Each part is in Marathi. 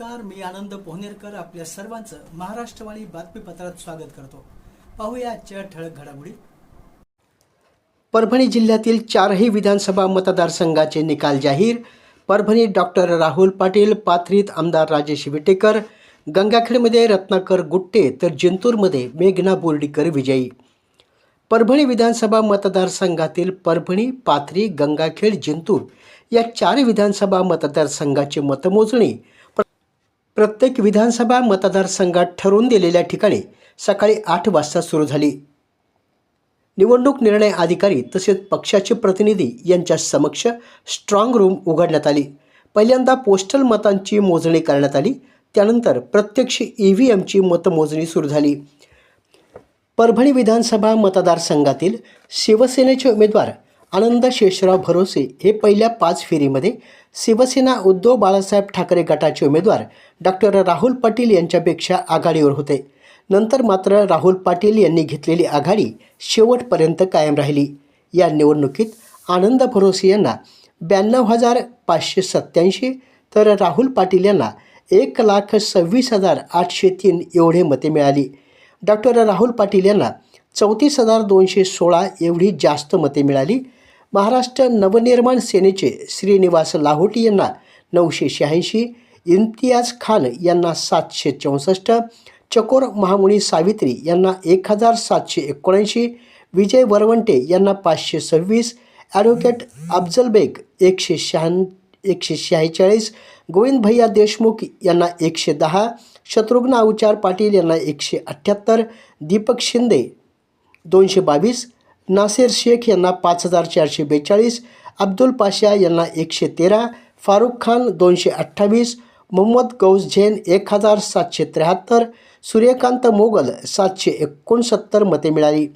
नमस्कार मी आनंद पोहनेरकर आपल्या सर्वांचं महाराष्ट्रवाणी बातमीपत्रात स्वागत करतो. पाहूया आजच्या ठळक घडामोडी. परभणी जिल्ह्यातील चारही विधानसभा मतदारसंघाचे निकाल जाहीर. परभणी डॉक्टर राहुल पाटील पाथरीत आमदार राजेश विटेकर गंगाखेडमध्ये रत्नाकर गुट्टे तर जिंतूरमध्ये मेघना बोर्डीकर विजयी. परभणी विधानसभा मतदारसंघातील परभणी पाथरी गंगाखेड जिंतूर या चार विधानसभा मतदारसंघाची मतमोजणी प्रत्येक विधानसभा मतदारसंघात ठरवून दिलेल्या ठिकाणी सकाळी आठ वाजता सुरू झाली. निवडणूक निर्णय अधिकारी तसेच पक्षाचे प्रतिनिधी यांच्या समक्ष स्ट्रॉंग रूम उघडण्यात आली. पहिल्यांदा पोस्टल मतांची मोजणी करण्यात आली. त्यानंतर प्रत्यक्ष ई व्ही एमची मतमोजणी सुरू झाली. परभणी विधानसभा मतदारसंघातील शिवसेनेचे उमेदवार आनंद शेषराव भरोसे हे पहिल्या पाच फेरीमध्ये शिवसेना उद्धव बाळासाहेब ठाकरे गटाचे उमेदवार डॉक्टर राहुल पाटील यांच्यापेक्षा आघाडीवर होते. नंतर मात्र राहुल पाटील यांनी घेतलेली आघाडी शेवटपर्यंत कायम राहिली. या निवडणुकीत आनंद भरोसे यांना ब्याण्णव हजार पाचशे सत्त्याऐंशी तर राहुल पाटील यांना एक लाख सव्वीस हजार आठशे तीन एवढे मते मिळाली. डॉक्टर राहुल पाटील यांना चौतीस हजार दोनशे सोळा एवढी जास्त मते मिळाली. महाराष्ट्र नवनिर्माण सेनेचे श्रीनिवास लाहोटी यांना नऊशे शहाऐंशी इम्तियाज खान यांना सातशे चौसष्ट चकोर महामुनी सावित्री यांना एक हजार सातशे एकोणऐंशी विजय वरवंटे यांना पाचशे सव्वीस ॲडव्होकेट अफजल बेग एकशे शहाण एकशे शहाचाळीस गोविंद भैया देशमुख यांना एकशे दहा शत्रुघ्न अवचार पाटील यांना एकशे अठ्ठ्याहत्तर दीपक शिंदे दोनशे बावीस नासेर शेख यांना पाच हजार चारशे बेचाळीस अब्दुल पाशा यांना एकशे तेरा फारुख खान दोनशे अठ्ठावीस मोहम्मद गौस झेन एक हजार सातशे त्र्याहत्तर सूर्यकांत मोगल सातशे एकोणसत्तर मते मिळाली.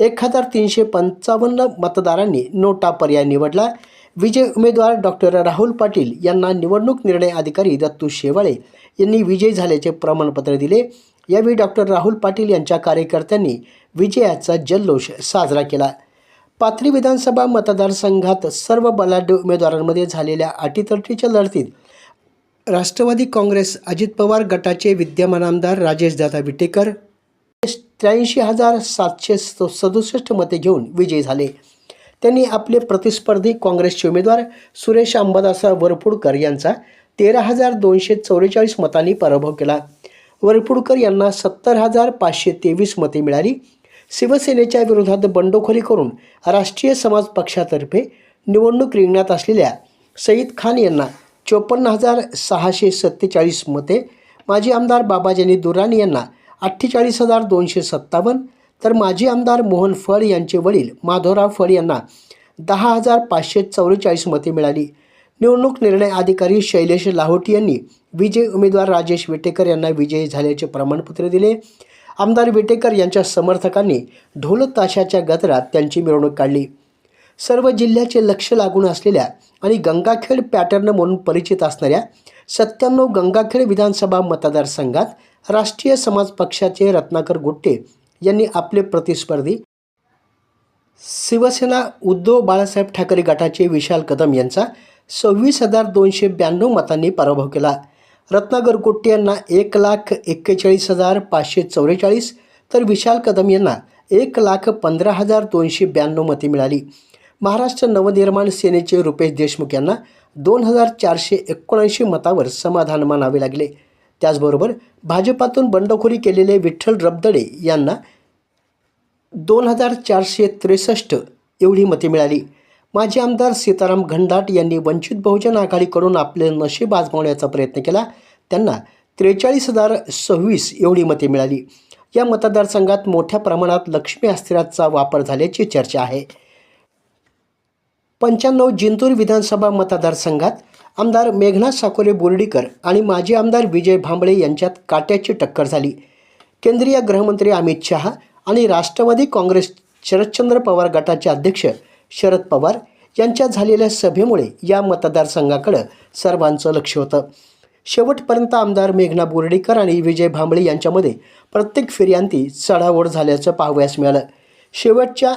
एक हजार तीनशे पंचावन्न मतदारांनी नोटा पर्याय निवडला. विजय उमेदवार डॉक्टर राहुल पाटील यांना निवडणूक निर्णय अधिकारी दत्तू शेवाळे यांनी विजयी झाल्याचे प्रमाणपत्र दिले. यावेळी डॉक्टर राहुल पाटील यांच्या कार्यकर्त्यांनी विजयाचा जल्लोष साजरा केला. पाथरी विधानसभा मतदारसंघात सर्व बलाढ्य उमेदवारांमध्ये झालेल्या अटीतटीच्या लढतीत राष्ट्रवादी काँग्रेस अजित पवार गटाचे विद्यमान आमदार राजेशदादा विटेकर त्र्याऐंशी हजार सातशे सदुसष्ट मते घेऊन विजयी झाले. त्यांनी आपले प्रतिस्पर्धी काँग्रेसचे उमेदवार सुरेश अंबादासा वरपुडकर यांचा तेरा हजार दोनशे चौवेचाळीस मतांनी पराभव केला. वरपुडकर यांना सत्तर हजार पाचशे तेवीस मते मिळाली. शिवसेनेच्या विरोधात बंडखोरी करून राष्ट्रीय समाज पक्षातर्फे निवडणूक रिंगणात असलेल्या सईद खान यांना चोपन्न हजार सहाशे सत्तेचाळीस मते माजी आमदार बाबाजानी दुराणी यांना अठ्ठेचाळीस हजार दोनशे सत्तावन्न तर माजी आमदार मोहन फळ यांचे वडील माधवराव फळ यांना दहा हजार पाचशे चौवेचाळीस मते मिळाली. निवडणूक निर्णय अधिकारी शैलेश लाहोटी यांनी विजय उमेदवार राजेश विटेकर यांना विजयी झाल्याचे प्रमाणपत्र दिले. आमदार विटेकर यांच्या समर्थकांनी ढोल ताशाच्या गजरात त्यांची मिरवणूक काढली. सर्व जिल्ह्याचे लक्ष लागून असलेल्या आणि गंगाखेड पॅटर्न म्हणून परिचित असणाऱ्या सत्त्याण्णव गंगाखेड विधानसभा मतदारसंघात राष्ट्रीय समाज पक्षाचे रत्नाकर गुट्टे यांनी आपले प्रतिस्पर्धी शिवसेना उद्धव बाळासाहेब ठाकरे गटाचे विशाल कदम यांचा सव्वीस हजार दोनशे ब्याण्णव मतांनी पराभव केला. रत्नागर गुट्टे यांना एक लाख एक्केचाळीस हजार पाचशे चौवेचाळीस तर विशाल कदम यांना एक लाख पंधरा हजार दोनशे ब्याण्णव मते मिळाली. महाराष्ट्र नवनिर्माण सेनेचे रुपेश देशमुख यांना दोन हजार चारशे एकोणऐंशी मतावर समाधान मानावे लागले. त्याचबरोबर भाजपातून बंडखोरी केलेले विठ्ठल रबदडे यांना दोन हजार चारशे त्रेसष्ट एवढी मते मिळाली. माजी आमदार सीताराम घनदाट यांनी वंचित बहुजन आघाडीकडून आपले नशीब आजमावण्याचा प्रयत्न केला. त्यांना त्रेचाळीस हजार सव्वीस एवढी मते मिळाली. या मतदारसंघात मोठ्या प्रमाणात लक्ष्मी अस्थिराचा वापर झाल्याची चर्चा आहे. पंच्याण्णव जिंतूर विधानसभा मतदारसंघात आमदार मेघनाथ साकोरे बोर्डीकर आणि माजी आमदार विजय भांबळे यांच्यात काट्याची टक्कर झाली. केंद्रीय गृहमंत्री अमित शहा आणि राष्ट्रवादी काँग्रेस शरदचंद्र पवार गटाचे अध्यक्ष शरद पवार यांच्या झालेल्या सभेमुळे या मतदारसंघाकडं सर्वांचं लक्ष होतं. शेवटपर्यंत आमदार मेघना बोर्डीकर आणि विजय भांबळे यांच्यामध्ये प्रत्येक फेऱ्यांती चढाओढ झाल्याचं पाहावयास मिळालं. शेवटच्या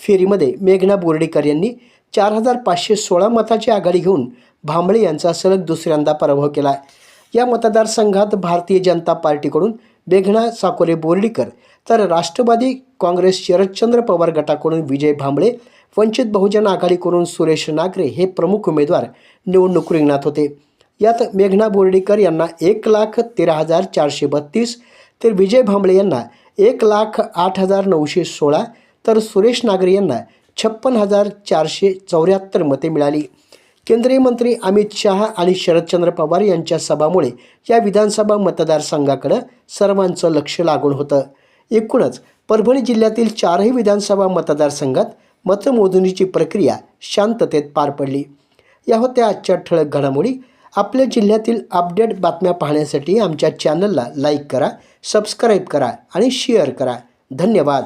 फेरीमध्ये मेघना बोर्डीकर यांनी चार हजार पाचशे सोळा मताची आघाडी घेऊन भांबळे यांचा सलग दुसऱ्यांदा पराभव केला. या मतदारसंघात भारतीय जनता पार्टीकडून मेघना साकोरे बोर्डीकर. तर राष्ट्रवादी काँग्रेस शरदचंद्र पवार गटाकडून विजय भांबळे वंचित बहुजन आघाडीकडून सुरेश नागरे हे प्रमुख उमेदवार निवडणूक रिंगणात होते. यात मेघना बोर्डीकर यांना एक लाख तेरा हजार चारशे बत्तीस तर विजय भांबळे यांना एक लाख आठ हजार नऊशे सोळा तर सुरेश नागरे यांना छप्पन हजार चारशे चौऱ्याहत्तर मते मिळाली. केंद्रीय मंत्री अमित शहा आणि शरदचंद्र पवार यांच्या सभामुळे या विधानसभा मतदारसंघाकडं सर्वांचं लक्ष लागून होतं. एकूणच परभणी जिल्ह्यातील चारही विधानसभा मतदारसंघात मतमोजणीची प्रक्रिया शांततेत पार पडली. या होत्या आजच्या ठळक घडामोडी. आपल्या जिल्ह्यातील अपडेट बातम्या पाहण्यासाठी आमच्या चॅनलला लाईक करा सबस्क्राईब करा आणि शेअर करा. धन्यवाद.